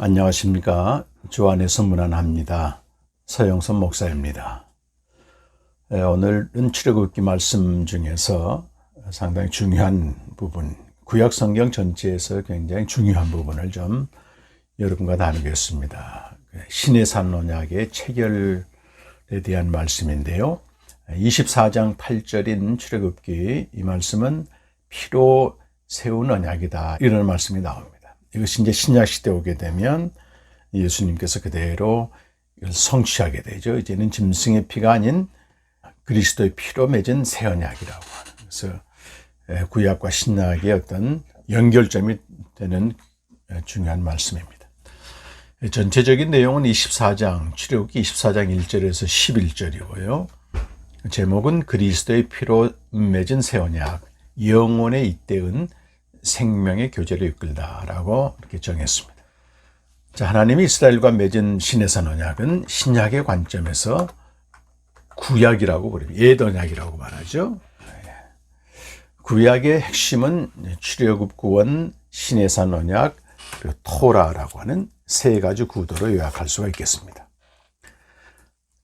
안녕하십니까. 주 안에서 문안합니다. 서영선 목사입니다. 예, 오늘은 출애굽기 말씀 중에서 상당히 중요한 부분, 구약 성경 전체에서 굉장히 중요한 부분을 좀 여러분과 나누겠습니다. 신의 산 언약의 체결에 대한 말씀인데요. 24장 8절인 출애굽기 이 말씀은 피로 세운 언약이다. 이런 말씀이 나옵니다. 이것이 이제 신약 시대 오게 되면 예수님께서 그대로 성취하게 되죠. 이제는 짐승의 피가 아닌 그리스도의 피로 맺은 새 언약이라고 하는. 그래서 구약과 신약의 어떤 연결점이 되는 중요한 말씀입니다. 전체적인 내용은 24장, 출애굽기 24장 1절에서 11절이고요. 제목은 그리스도의 피로 맺은 새 언약, 영원의 잇대은 생명의 교제를 이끌다라고 이렇게 정했습니다. 자, 하나님이 이스라엘과 맺은 신해산 언약은 신약의 관점에서 구약이라고 부릅니다. 옛 언약이라고 말하죠. 구약의 핵심은 출애굽 구원, 신해산 언약, 그리고 토라라고 하는 세 가지 구도로 요약할 수가 있겠습니다.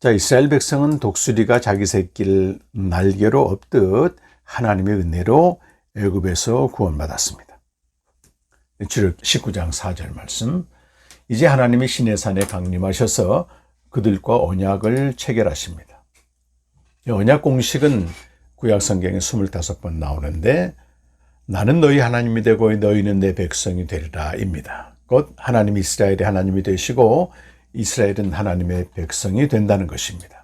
자, 이스라엘 백성은 독수리가 자기 새끼를 날개로 업듯 하나님의 은혜로 애굽에서 구원받았습니다. 출애굽 19장 4절 말씀. 이제 하나님이 신의 산에 강림하셔서 그들과 언약을 체결하십니다. 언약 공식은 구약 성경에 25번 나오는데 나는 너희 하나님이 되고 너희는 내 백성이 되리라입니다. 곧 하나님 이스라엘의 하나님이 되시고 이스라엘은 하나님의 백성이 된다는 것입니다.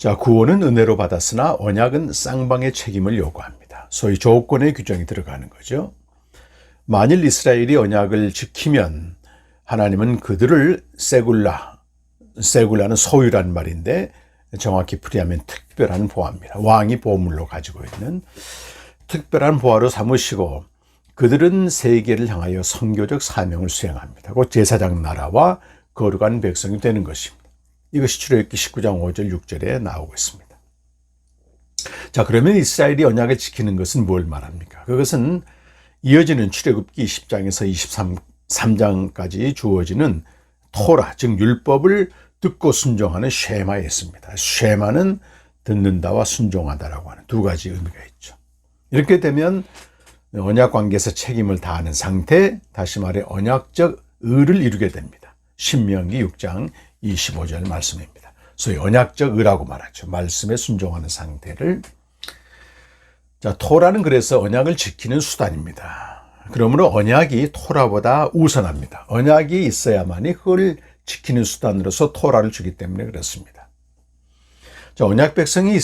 자, 구원은 은혜로 받았으나 언약은 쌍방의 책임을 요구합니다. 소위 조건의 규정이 들어가는 거죠. 만일 이스라엘이 언약을 지키면 하나님은 그들을 세굴라, 세굴라는 소유란 말인데 정확히 풀이하면 특별한 보화입니다. 왕이 보물로 가지고 있는 특별한 보화로 삼으시고 그들은 세계를 향하여 선교적 사명을 수행합니다. 곧 제사장 나라와 거룩한 백성이 되는 것입니다. 이것이 출애굽기 19장 5절 6절에 나오고 있습니다. 자, 그러면 이스라엘이 언약을 지키는 것은 뭘 말합니까? 그것은 이어지는 출애굽기 10장에서 23장까지 주어지는 토라, 즉 율법을 듣고 순종하는 쉐마에 있습니다. 쉐마는 듣는다와 순종하다라고 하는 두 가지 의미가 있죠. 이렇게 되면 언약 관계에서 책임을 다하는 상태, 다시 말해 언약적 의를 이루게 됩니다. 신명기 6장 25절 말씀입니다. 소위 언약적 의라고 말하죠. 말씀에 순종하는 상태를. 자, 토라는 그래서 언약을 지키는 수단입니다. 그러므로 언약이 토라보다 우선합니다. 언약이 있어야만이 그걸 지키는 수단으로서 토라를 주기 때문에 그렇습니다. 자, 언약 백성인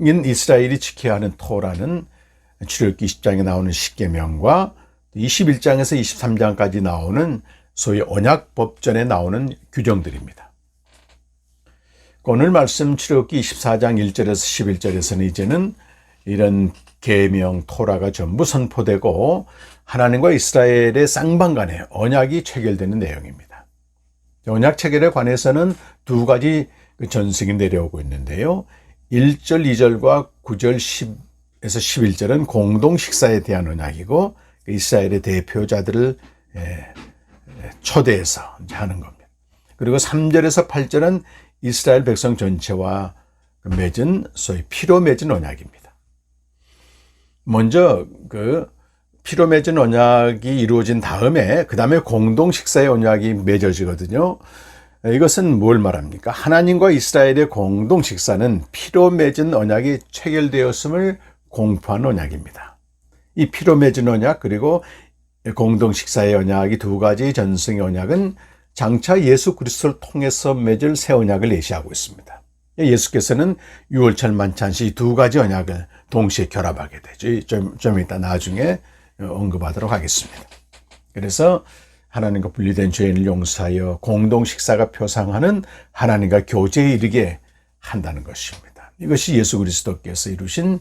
이스라엘이 지켜야 하는 토라는 출애굽기 20장에 나오는 십계명과 21장에서 23장까지 나오는 소위 언약 법전에 나오는 규정들입니다. 오늘 말씀 출애굽기 24장 1절에서 11절에서는 이제는 이런 계명 토라가 전부 선포되고 하나님과 이스라엘의 쌍방 간에 언약이 체결되는 내용입니다. 언약 체결에 관해서는 두 가지 그 전승이 내려오고 있는데요. 1절, 2절과 9절, 10에서 11절은 공동 식사에 대한 언약이고 그 이스라엘의 대표자들을 초대해서 하는 겁니다. 그리고 3절에서 8절은 이스라엘 백성 전체와 맺은 소위 피로 맺은 언약입니다. 먼저 그 피로 맺은 언약이 이루어진 다음에 그 다음에 공동 식사의 언약이 맺어지거든요. 이것은 뭘 말합니까? 하나님과 이스라엘의 공동 식사는 피로 맺은 언약이 체결되었음을 공포한 언약입니다. 이 피로 맺은 언약 그리고 공동 식사의 언약이 두 가지 전승의 언약은 장차 예수 그리스도를 통해서 맺을 새 언약을 예시하고 있습니다. 예수께서는 6월절 만찬 시 두 가지 언약을 동시에 결합하게 되죠. 좀, 좀 이따 나중에 언급하도록 하겠습니다. 그래서 하나님과 분리된 죄인을 용서하여 공동 식사가 표상하는 하나님과 교제에 이르게 한다는 것입니다. 이것이 예수 그리스도께서 이루신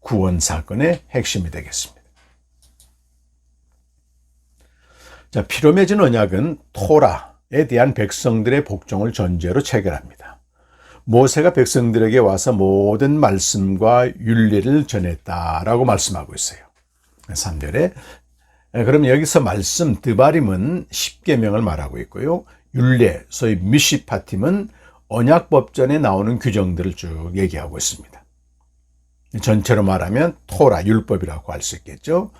구원 사건의 핵심이 되겠습니다. 자, 피로 맺은 언약은 토라에 대한 백성들의 복종을 전제로 체결합니다. 모세가 백성들에게 와서 모든 말씀과 윤리를 전했다라고 말씀하고 있어요. 3절에 예, 그럼 여기서 말씀 드바림은 10계명을 말하고 있고요. 율례, 소위 미시파팀은 언약법전에 나오는 규정들을 쭉 얘기하고 있습니다. 전체로 말하면 토라, 율법이라고 할 수 있겠죠.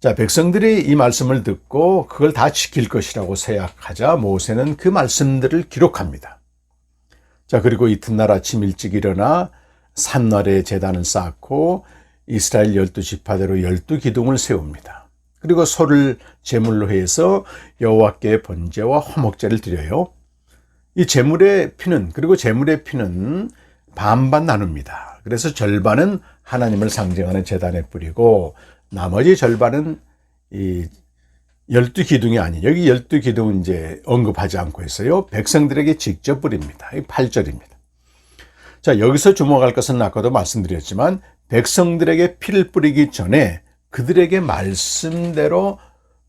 자, 백성들이 이 말씀을 듣고 그걸 다 지킬 것이라고 생각하자 모세는 그 말씀들을 기록합니다. 자, 그리고 이튿날 아침 일찍 일어나 산날에 재단을 쌓고 이스라엘 열두 지파대로 열두 기둥을 세웁니다. 그리고 소를 제물로 해서 여호와께 번제와 화목제를 드려요. 이 제물의 피는 그리고 제물의 피는 반반 나눕니다. 그래서 절반은 하나님을 상징하는 재단에 뿌리고 나머지 절반은 이 열두 기둥이 아닌 여기 열두 기둥은 이제 언급하지 않고 있어요. 백성들에게 직접 뿌립니다. 이 8절입니다. 자, 여기서 주목할 것은 아까도 말씀드렸지만 백성들에게 피를 뿌리기 전에 그들에게 말씀대로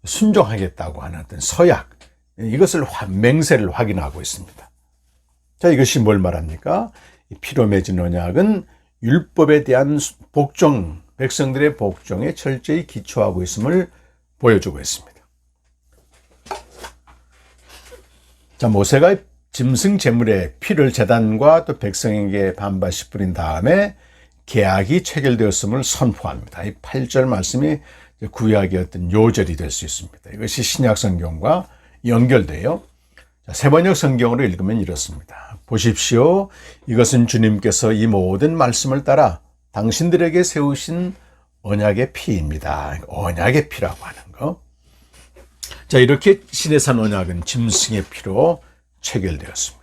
순종하겠다고 하는 어떤 서약, 이것을 맹세를 확인하고 있습니다. 자, 이것이 뭘 말합니까? 피로 맺은 언약은 율법에 대한 복종, 백성들의 복종에 철저히 기초하고 있음을 보여주고 있습니다. 자, 모세가 짐승 제물에 피를 재단과 또 백성에게 반반씩 뿌린 다음에 계약이 체결되었음을 선포합니다. 이 8절 말씀이 구약의 어떤 요절이 될 수 있습니다. 이것이 신약 성경과 연결돼요. 세번역 성경으로 읽으면 이렇습니다. 보십시오. 이것은 주님께서 이 모든 말씀을 따라 당신들에게 세우신 언약의 피입니다. 언약의 피라고 하는 거. 자, 이렇게 신해산 언약은 짐승의 피로 체결되었습니다.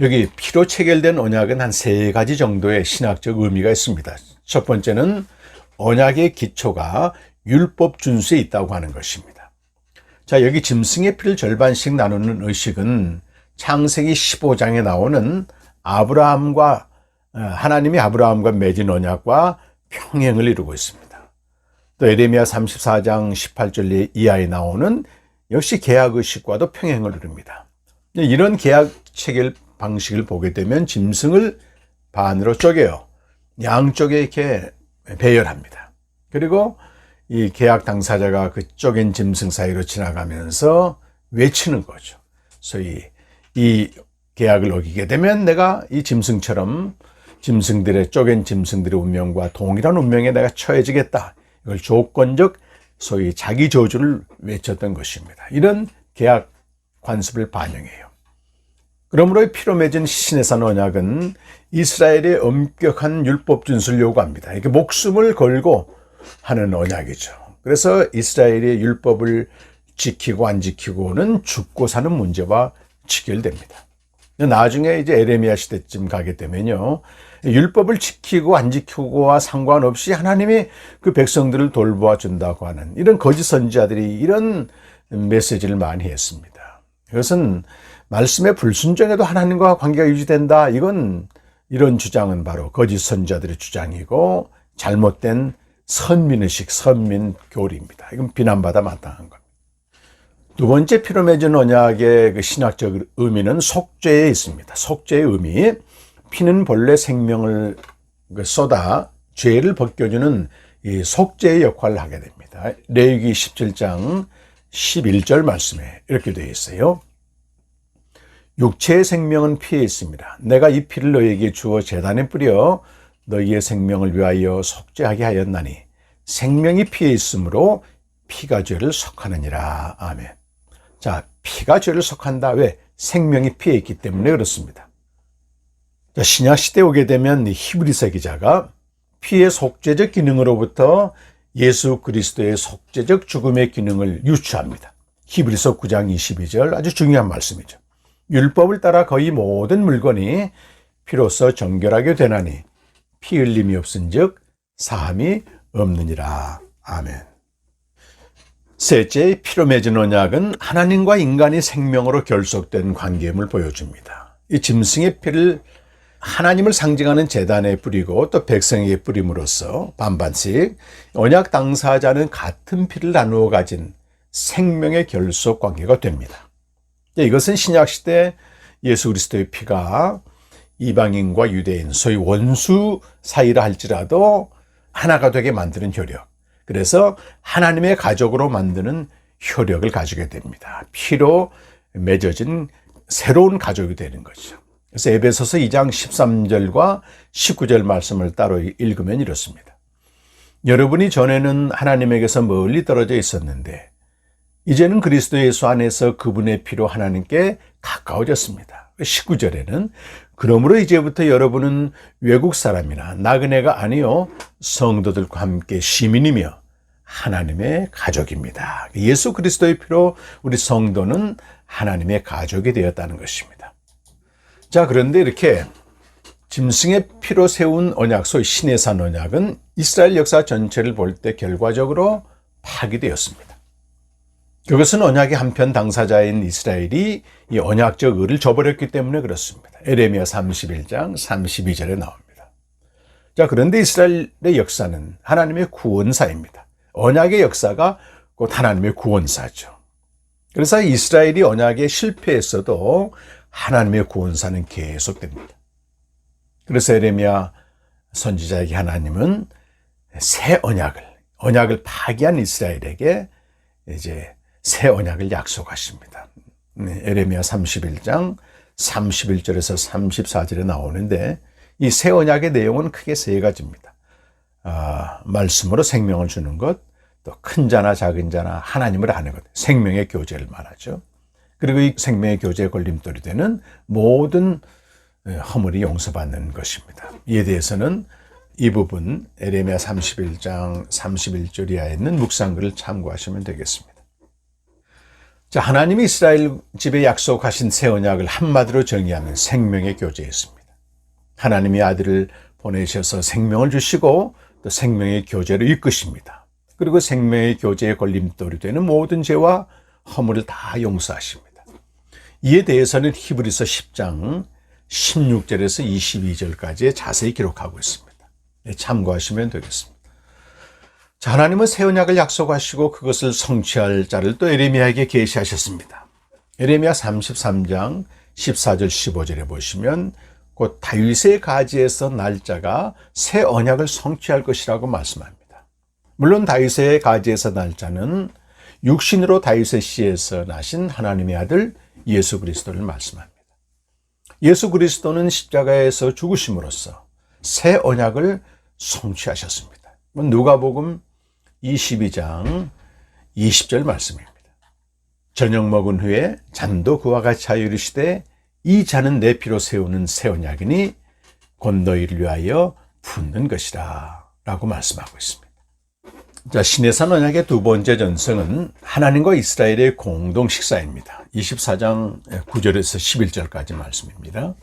여기 피로 체결된 언약은 한 세 가지 정도의 신학적 의미가 있습니다. 첫 번째는 언약의 기초가 율법 준수에 있다고 하는 것입니다. 자, 여기 짐승의 피를 절반씩 나누는 의식은 창세기 15장에 나오는 아브라함과 어, 하나님이 아브라함과 맺은 언약과 평행을 이루고 있습니다. 또 에레미야 34장 18절 이하에 나오는 역시 계약 의식과도 평행을 이룹니다. 이런 계약 체결 방식을 보게 되면 짐승을 반으로 쪼개요. 양쪽에 이렇게 배열합니다. 그리고 이 계약 당사자가 그 쪼갠 짐승 사이로 지나가면서 외치는 거죠. 소위 이 계약을 어기게 되면 내가 이 짐승처럼 짐승들의 쪼갠 짐승들의 운명과 동일한 운명에 내가 처해지겠다. 이걸 조건적 소위 자기 저주를 외쳤던 것입니다. 이런 계약 관습을 반영해요. 그러므로 피로 맺은 신의산 언약은 이스라엘의 엄격한 율법 준수를 요구합니다. 이게 목숨을 걸고 하는 언약이죠. 그래서 이스라엘의 율법을 지키고 안 지키고는 죽고 사는 문제와 직결됩니다. 나중에 이제 에레미야 시대쯤 가게 되면요. 율법을 지키고 안 지키고와 상관없이 하나님이 그 백성들을 돌보아 준다고 하는 이런 거짓 선지자들이 이런 메시지를 많이 했습니다. 이것은 말씀의 불순종에도 하나님과 관계가 유지된다. 이건 이런 주장은 바로 거짓 선자들의 주장이고 잘못된 선민의식, 선민 교리입니다. 이건 비난받아 마땅한 겁니다. 두 번째 피로 맺은 언약의 그 신학적 의미는 속죄에 있습니다. 속죄의 의미. 피는 본래 생명을 그 쏟아 죄를 벗겨주는 이 속죄의 역할을 하게 됩니다. 레위기 17장 11절 말씀에 이렇게 되어 있어요. 육체의 생명은 피에 있습니다. 내가 이 피를 너에게 주어 재단에 뿌려 너희의 생명을 위하여 속죄하게 하였나니 생명이 피에 있으므로 피가 죄를 속하느니라. 아멘. 자, 피가 죄를 속한다. 왜? 생명이 피에 있기 때문에 그렇습니다. 자, 신약 시대 오게 되면 히브리서 기자가 피의 속죄적 기능으로부터 예수 그리스도의 속죄적 죽음의 기능을 유추합니다. 히브리서 9장 22절 아주 중요한 말씀이죠. 율법을 따라 거의 모든 물건이 피로써 정결하게 되나니 피 흘림이 없은즉 사함이 없느니라. 아멘. 셋째, 피로 맺은 언약은 하나님과 인간의 생명으로 결속된 관계임을 보여줍니다. 이 짐승의 피를 하나님을 상징하는 재단에 뿌리고 또 백성에게 뿌림으로써 반반씩 언약 당사자는 같은 피를 나누어 가진 생명의 결속 관계가 됩니다. 이것은 신약 시대 예수 그리스도의 피가 이방인과 유대인, 소위 원수 사이라 할지라도 하나가 되게 만드는 효력. 그래서 하나님의 가족으로 만드는 효력을 가지게 됩니다. 피로 맺어진 새로운 가족이 되는 거죠. 그래서 에베소서 2장 13절과 19절 말씀을 따로 읽으면 이렇습니다. 여러분이 전에는 하나님에게서 멀리 떨어져 있었는데 이제는 그리스도 예수 안에서 그분의 피로 하나님께 가까워졌습니다. 19절에는 그러므로 이제부터 여러분은 외국 사람이나 나그네가 아니요 성도들과 함께 시민이며 하나님의 가족입니다. 예수 그리스도의 피로 우리 성도는 하나님의 가족이 되었다는 것입니다. 자, 그런데 이렇게 짐승의 피로 세운 언약, 소위 신의 산 언약은 이스라엘 역사 전체를 볼 때 결과적으로 파기되었습니다. 그것은 언약의 한편 당사자인 이스라엘이 이 언약적 의를 저버렸기 때문에 그렇습니다. 에레미야 31장 32절에 나옵니다. 자, 그런데 이스라엘의 역사는 하나님의 구원사입니다. 언약의 역사가 곧 하나님의 구원사죠. 그래서 이스라엘이 언약에 실패했어도 하나님의 구원사는 계속됩니다. 그래서 에레미야 선지자에게 하나님은 새 언약을 언약을 파기한 이스라엘에게 이제 새 언약을 약속하십니다. 네, 에레미야 31장 31절에서 34절에 나오는데 이 새 언약의 내용은 크게 세 가지입니다. 아, 말씀으로 생명을 주는 것, 또 큰 자나 작은 자나 하나님을 아는 것, 생명의 교제를 말하죠. 그리고 이 생명의 교제에 걸림돌이 되는 모든 허물이 용서받는 것입니다. 이에 대해서는 이 부분 에레미야 31장 31절 이하에 있는 묵상글을 참고하시면 되겠습니다. 자, 하나님이 이스라엘 집에 약속하신 새 언약을 한마디로 정의하면 생명의 교제였습니다. 하나님이 아들을 보내셔서 생명을 주시고 또 생명의 교제를 이끄십니다. 그리고 생명의 교제에 걸림돌이 되는 모든 죄와 허물을 다 용서하십니다. 이에 대해서는 히브리서 10장 16절에서 22절까지 자세히 기록하고 있습니다. 네, 참고하시면 되겠습니다. 자, 하나님은 새 언약을 약속하시고 그것을 성취할 자를 또 에레미야에게 계시하셨습니다. 에레미야 33장 14절 15절에 보시면 곧 다윗의 가지에서 날짜가 새 언약을 성취할 것이라고 말씀합니다. 물론 다윗의 가지에서 날짜는 육신으로 다윗의 씨에서 나신 하나님의 아들 예수 그리스도를 말씀합니다. 예수 그리스도는 십자가에서 죽으심으로써 새 언약을 성취하셨습니다. 누가복음 22장 20절 말씀입니다. 저녁 먹은 후에 잔도 그와 같이 하이르시되 이 잔은 내 피로 세우는 새 언약이니 곧 너희를 위하여 붓는 것이라 라고 말씀하고 있습니다. 자, 신해산 언약의 두 번째 전성은 하나님과 이스라엘의 공동 식사입니다. 24장 9절에서 11절까지 말씀입니다.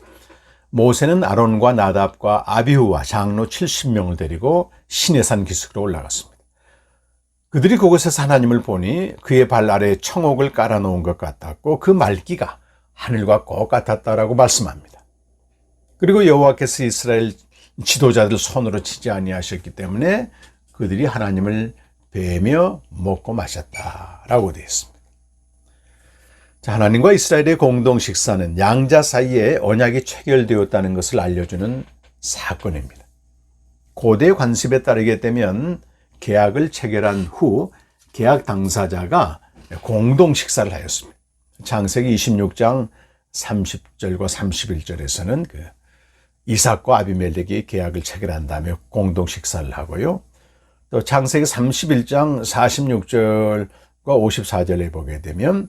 모세는 아론과 나답과 아비후와 장로 70명을 데리고 신해산 기슭으로 올라갔습니다. 그들이 그곳에서 하나님을 보니 그의 발 아래에 청옥을 깔아놓은 것 같았고 그 말기가 하늘과 꼭 같았다라고 말씀합니다. 그리고 여호와께서 이스라엘 지도자들 손으로 치지 아니하셨기 때문에 그들이 하나님을 뵈며 먹고 마셨다라고 되어 있습니다. 자, 하나님과 이스라엘의 공동 식사는 양자 사이에 언약이 체결되었다는 것을 알려주는 사건입니다. 고대 관습에 따르게 되면 계약을 체결한 후 계약 당사자가 공동 식사를 하였습니다. 창세기 26장 30절과 31절에서는 그 이삭과 아비멜렉이 계약을 체결한 다음에 공동 식사를 하고요. 또 창세기 31장 46절과 54절에 보게 되면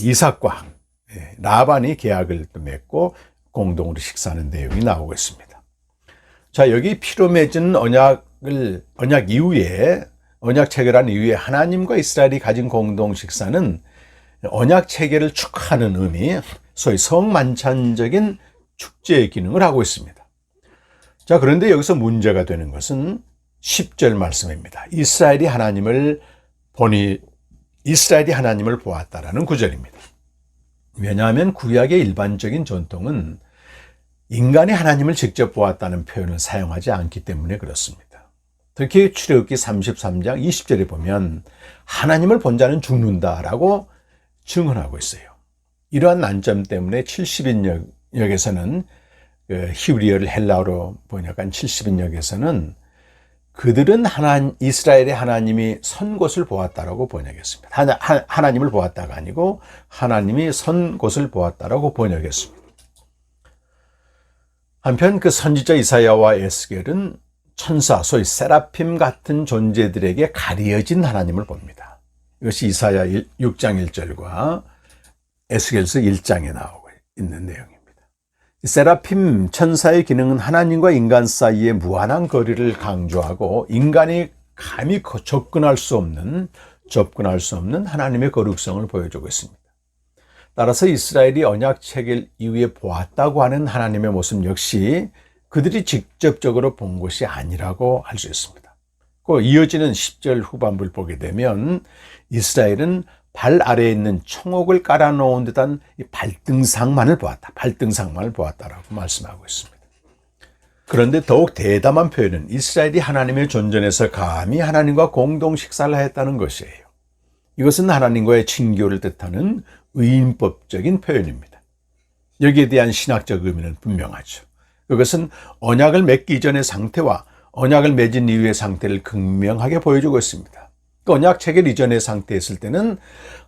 이삭과 예, 라반이 계약을 맺고 공동으로 식사하는 내용이 나오고 있습니다. 자, 여기 피로 맺은 언약을, 언약 이후에, 언약 체결한 이후에 하나님과 이스라엘이 가진 공동 식사는 언약 체계를 축하하는 의미, 소위 성만찬적인 축제의 기능을 하고 있습니다. 자, 그런데 여기서 문제가 되는 것은 10절 말씀입니다. 이스라엘이 하나님을 보니, 이스라엘이 하나님을 보았다라는 구절입니다. 왜냐하면 구약의 일반적인 전통은 인간이 하나님을 직접 보았다는 표현을 사용하지 않기 때문에 그렇습니다. 특히 출애굽기 33장 20절에 보면 하나님을 본 자는 죽는다라고 증언하고 있어요. 이러한 난점 때문에 70인역에서는 그 히브리어를 헬라어로 번역한 70인역에서는 그들은 하나 이스라엘의 하나님이 선 곳을 보았다라고 번역했습니다. 하나, 하, 하나 님을 보았다가 아니고 하나님이 선 곳을 보았다라고 번역했습니다. 한편 그 선지자 이사야와 에스겔은 천사, 소위 세라핌 같은 존재들에게 가려진 하나님을 봅니다. 이것이 이사야 6장 1절과 에스겔서 1장에 나오고 있는 내용입니다. 세라핌 천사의 기능은 하나님과 인간 사이의 무한한 거리를 강조하고 인간이 감히 접근할 수 없는 접근할 수 없는 하나님의 거룩성을 보여주고 있습니다. 따라서 이스라엘이 언약 체결 이후에 보았다고 하는 하나님의 모습 역시 그들이 직접적으로 본 것이 아니라고 할수 있습니다. 그 이어지는 10절 후반부를 보게 되면 이스라엘은 발 아래에 있는 청옥을 깔아놓은 듯한 발등상만을 보았다. 발등상만을 보았다라고 말씀하고 있습니다. 그런데 더욱 대담한 표현은 이스라엘이 하나님의 존전에서 감히 하나님과 공동 식사를 했다는 것이에요. 이것은 하나님과의 친교를 뜻하는 의인법적인 표현입니다. 여기에 대한 신학적 의미는 분명하죠. 그것은 언약을 맺기 전의 상태와 언약을 맺은 이후의 상태를 극명하게 보여주고 있습니다. 그 언약 체결 이전의 상태에 있을 때는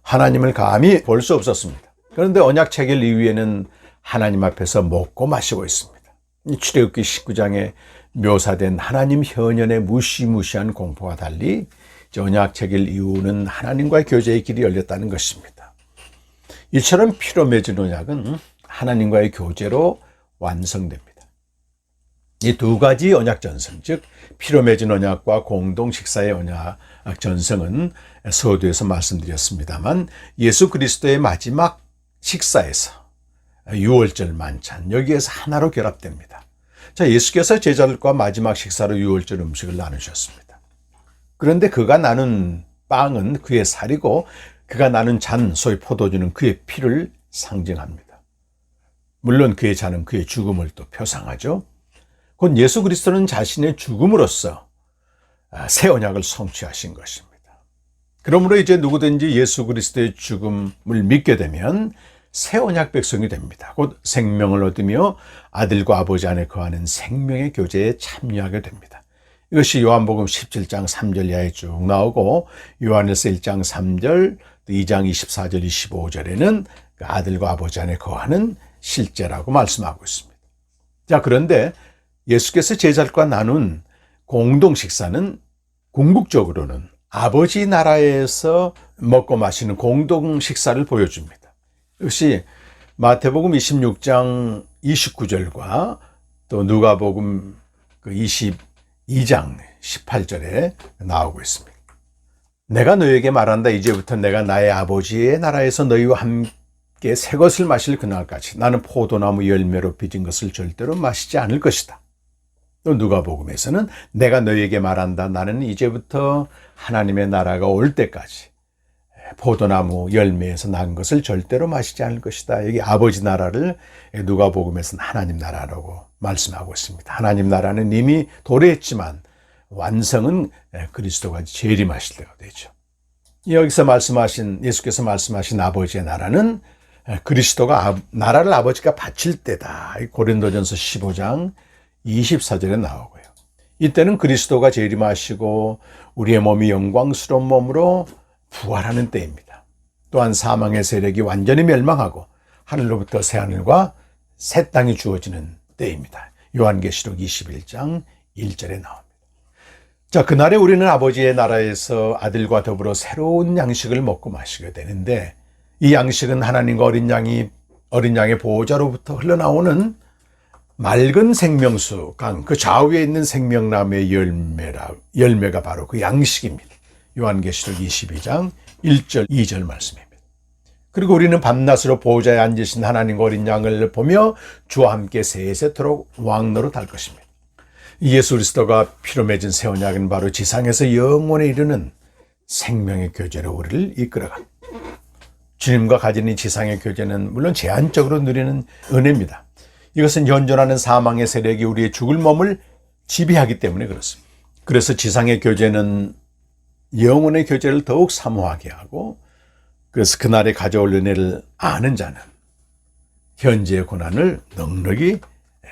하나님을 감히 볼 수 없었습니다. 그런데 언약 체결 이후에는 하나님 앞에서 먹고 마시고 있습니다. 출애굽기 19장에 묘사된 하나님 현현의 무시무시한 공포와 달리 언약 체결 이후는 하나님과의 교제의 길이 열렸다는 것입니다. 이처럼 피로 맺은 언약은 하나님과의 교제로 완성됩니다. 이 두 가지 언약 전승, 즉 피로 맺은 언약과 공동 식사의 언약 전승은 서두에서 말씀드렸습니다만 예수 그리스도의 마지막 식사에서 6월절 만찬 여기에서 하나로 결합됩니다. 자, 예수께서 제자들과 마지막 식사로 6월절 음식을 나누셨습니다. 그런데 그가 나눈 빵은 그의 살이고 그가 나눈 잔, 소위 포도주는 그의 피를 상징합니다. 물론 그의 잔은 그의 죽음을 또 표상하죠. 곧 예수 그리스도는 자신의 죽음으로써 아, 새 언약을 성취하신 것입니다. 그러므로 이제 누구든지 예수 그리스도의 죽음을 믿게 되면 새 언약 백성이 됩니다. 곧 생명을 얻으며 아들과 아버지 안에 거하는 생명의 교제에 참여하게 됩니다. 이것이 요한복음 17장 3절 이하에 쭉 나오고 요한일서 1장 3절, 2장 24절, 25절에는 그 아들과 아버지 안에 거하는 실제라고 말씀하고 있습니다. 자, 그런데 예수께서 제자들과 나눈 공동 식사는 궁극적으로는 아버지 나라에서 먹고 마시는 공동 식사를 보여줍니다. 역시 마태복음 26장 29절과 또 누가복음 22장 그 18절에 나오고 있습니다. 내가 너에게 말한다. 이제부터 내가 나의 아버지의 나라에서 너희와 함께 새 것을 마실 그날까지 나는 포도나무 열매로 빚은 것을 절대로 마시지 않을 것이다. 또 누가복음에서는 내가 너희에게 말한다. 나는 이제부터 하나님의 나라가 올 때까지 포도나무 열매에서 난 것을 절대로 마시지 않을 것이다. 여기 아버지 나라를 누가복음에서는 하나님 나라라고 말씀하고 있습니다. 하나님 나라는 이미 도래했지만 완성은 그리스도가 재림하실 때가 되죠. 여기서 말씀하신 예수께서 말씀하신 아버지의 나라는 그리스도가 나라를 아버지가 바칠 때다. 고린도전서 15장 24절에 나오고요. 이때는 그리스도가 재림하시고 우리의 몸이 영광스러운 몸으로 부활하는 때입니다. 또한 사망의 세력이 완전히 멸망하고 하늘로부터 새 하늘과 새 땅이 주어지는 때입니다. 요한계시록 21장 1절에 나옵니다. 자, 그날에 우리는 아버지의 나라에서 아들과 더불어 새로운 양식을 먹고 마시게 되는데 이 양식은 하나님과 어린 양이 어린 양의 보호자로부터 흘러나오는 맑은 생명수 강, 그 좌우에 있는 생명나무의 열매라, 열매가 바로 그 양식입니다. 요한계시록 22장 1절, 2절 말씀입니다. 그리고 우리는 밤낮으로 보호자에 앉으신 하나님 어린 양을 보며 주와 함께 세세토록 왕노로 달 것입니다. 예수 그리스도가 피로 맺은 새 언약은 바로 지상에서 영원에 이르는 생명의 교제로 우리를 이끌어간 주님과 가진 이 지상의 교제는 물론 제한적으로 누리는 은혜입니다. 이것은 현존하는 사망의 세력이 우리의 죽을 몸을 지배하기 때문에 그렇습니다. 그래서 지상의 교제는 영혼의 교제를 더욱 사모하게 하고 그래서 그날에 가져올 은혜를 아는 자는 현재의 고난을 넉넉히 예,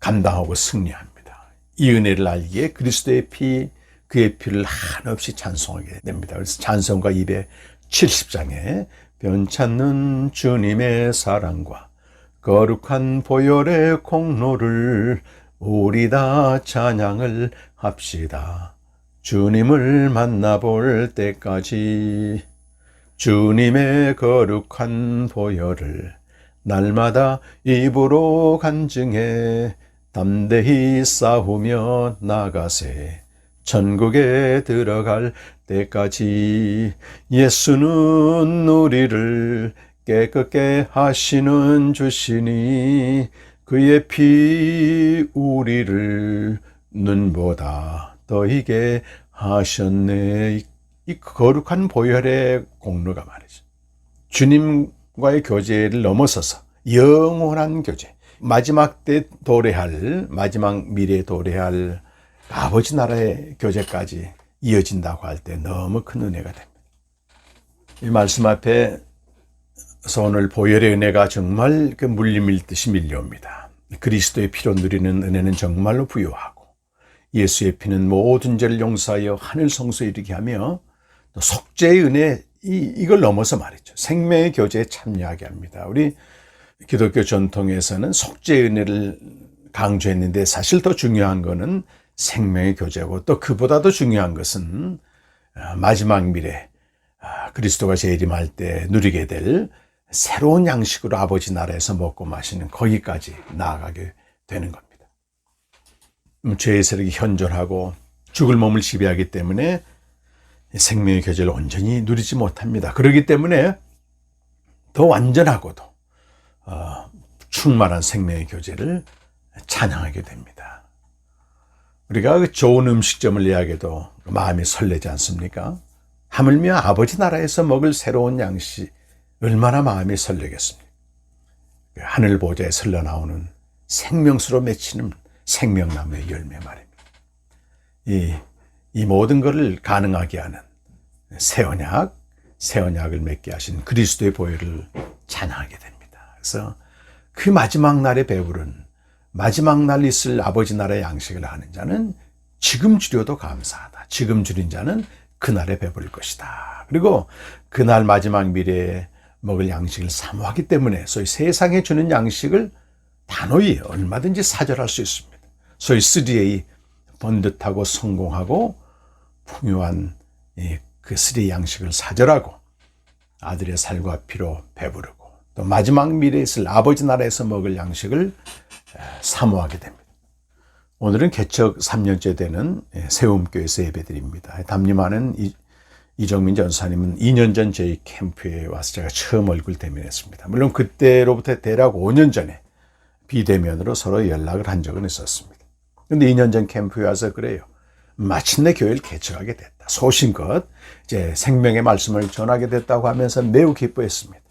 감당하고 승리합니다. 이 은혜를 알기에 그리스도의 피, 그의 피를 한없이 찬송하게 됩니다. 그래서 찬송가 270장에 변찮는 주님의 사랑과 거룩한 보혈의 공로를 우리 다 찬양을 합시다. 주님을 만나볼 때까지 주님의 거룩한 보혈을 날마다 입으로 간증해 담대히 싸우며 나가세 천국에 들어갈 때까지 예수는 우리를 깨끗게 하시는 주시니 그의 피 우리를 눈보다 더이게 하셨네. 이 거룩한 보혈의 공로가 말이죠. 주님과의 교제를 넘어서서 영원한 교제, 마지막 때 도래할, 마지막 미래에 도래할 아버지 나라의 교제까지 이어진다고 할 때 너무 큰 은혜가 됩니다. 이 말씀 앞에 오늘 보혈의 은혜가 정말 그 물림일듯이 밀려옵니다. 그리스도의 피로 누리는 은혜는 정말로 부유하고 예수의 피는 모든 죄를 용서하여 하늘 성소에 이르게 하며 또 속죄의 은혜 이, 이걸 넘어서 말이죠. 생명의 교제에 참여하게 합니다. 우리 기독교 전통에서는 속죄의 은혜를 강조했는데 사실 더 중요한 것은 생명의 교제고 또 그보다도 중요한 것은 아, 마지막 미래 아, 그리스도가 재림할 때 누리게 될 새로운 양식으로 아버지 나라에서 먹고 마시는 거기까지 나아가게 되는 겁니다. 음, 죄의 세력이 현존하고 죽을 몸을 지배하기 때문에 생명의 교제를 온전히 누리지 못합니다. 그렇기 때문에 더 완전하고도 어, 충만한 생명의 교제를 찬양하게 됩니다. 우리가 그 좋은 음식점을 예약해도 마음이 설레지 않습니까? 하물며 아버지 나라에서 먹을 새로운 양식 얼마나 마음이 설레겠습니까? 그 하늘 보좌에 흘러나오는 생명수로 맺히는 생명나무의 열매 말입니다. 이, 이 모든 것을 가능하게 하는 새 언약, 새 언약을 맺게 하신 그리스도의 보혈을 찬양하게 됩니다. 그래서 그 마지막 날에 배부른 마지막 날 있을 아버지 나라의 양식을 하는 자는 지금 주려도 감사하다. 지금 줄인 자는 그날에 배부를 것이다. 그리고 그날 마지막 미래에 먹을 양식을 사모하기 때문에 소위 세상에 주는 양식을 단호히 얼마든지 사절할 수 있습니다. 소위 3A 번듯하고 성공하고 풍요한 그 3A 양식을 사절하고 아들의 살과 피로 배부르고 또 마지막 미래에 있을 아버지 나라에서 먹을 양식을 사모하게 됩니다. 오늘은 개척 3년째 되는 세움교회에서 예배드립니다. 담임하는 이정민 전사님은 2년 전 저희 캠프에 와서 제가 처음 얼굴 대면했습니다. 물론 그때로부터 대략 5년 전에 비대면으로 서로 연락을 한 적은 있었습니다. 근데 2년 전 캠프에 와서 그래요. 마침내 교회를 개척하게 됐다. 소신껏 이제 생명의 말씀을 전하게 됐다고 하면서 매우 기뻐했습니다.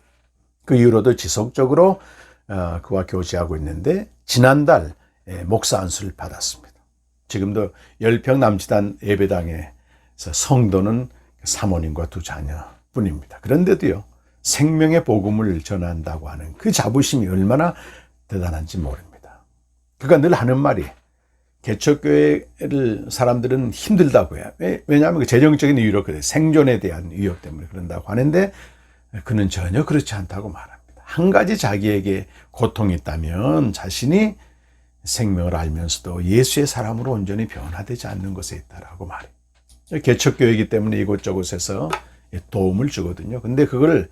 그 이후로도 지속적으로 어, 그와 교제하고 있는데 지난달 예, 목사 안수를 받았습니다. 지금도 열평 남지단 예배당에서 성도는 사모님과 두 자녀뿐입니다. 그런데도요 생명의 복음을 전한다고 하는 그 자부심이 얼마나 대단한지 모릅니다. 그가 늘 하는 말이 개척교회를 사람들은 힘들다고 해요. 왜냐하면 그 재정적인 이유로 그래 생존에 대한 위협 때문에 그런다고 하는데 그는 전혀 그렇지 않다고 말합니다. 한 가지 자기에게 고통이 있다면 자신이 생명을 알면서도 예수의 사람으로 온전히 변화되지 않는 것에 있다라고 말해요. 개척교회이기 때문에 이곳저곳에서 도움을 주거든요. 근데 그걸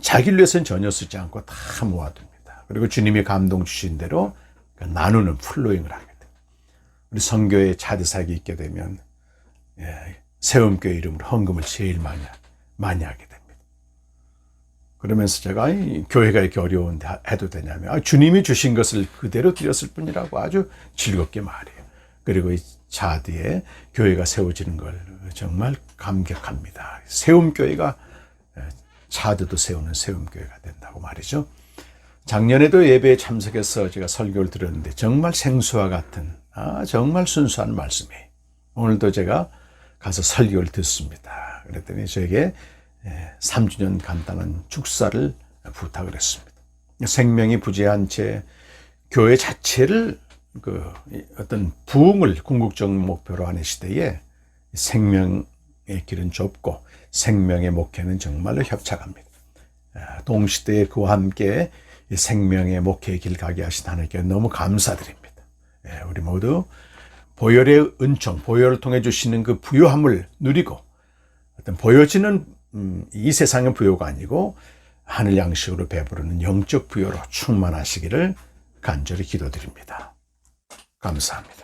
자기를 위해서는 전혀 쓰지 않고 다 모아둡니다. 그리고 주님이 감동 주신 대로 그 나누는 플로잉을 하게 돼요. 우리 성교회 차대사역이 있게 되면 예, 세움교회 이름으로 헌금을 제일 많이, 많이 하게 됩니다. 그러면서 제가 교회가 이렇게 어려운데 해도 되냐면 아, 주님이 주신 것을 그대로 드렸을 뿐이라고 아주 즐겁게 말해요. 그리고 이 차디에 교회가 세워지는 걸 정말 감격합니다. 세움교회가 차드도 세우는 세움교회가 된다고 말이죠. 작년에도 예배에 참석해서 제가 설교를 들었는데 정말 생수와 같은 아, 정말 순수한 말씀이에요. 오늘도 제가 가서 설교를 듣습니다. 그랬더니 저에게 3주년 간단한 축사를 부탁을 했습니다. 생명이 부재한 채 교회 자체를 그이 어떤 부흥을 궁극적 목표로 하는 시대에 생명의 길은 좁고 생명의 목회는 정말로 협착합니다. 아, 동시대에 그와 함께 이 생명의 목회의 길 가게 하신 하나님께 너무 감사드립니다. 예, 우리 모두 보혈의 은총, 보혈을 통해 주시는 그 부요함을 누리고 어떤 보여지는 음, 이 세상의 부요가 아니고 하늘 양식으로 배부르는 영적 부요로 충만하시기를 간절히 기도드립니다. 감사합니다.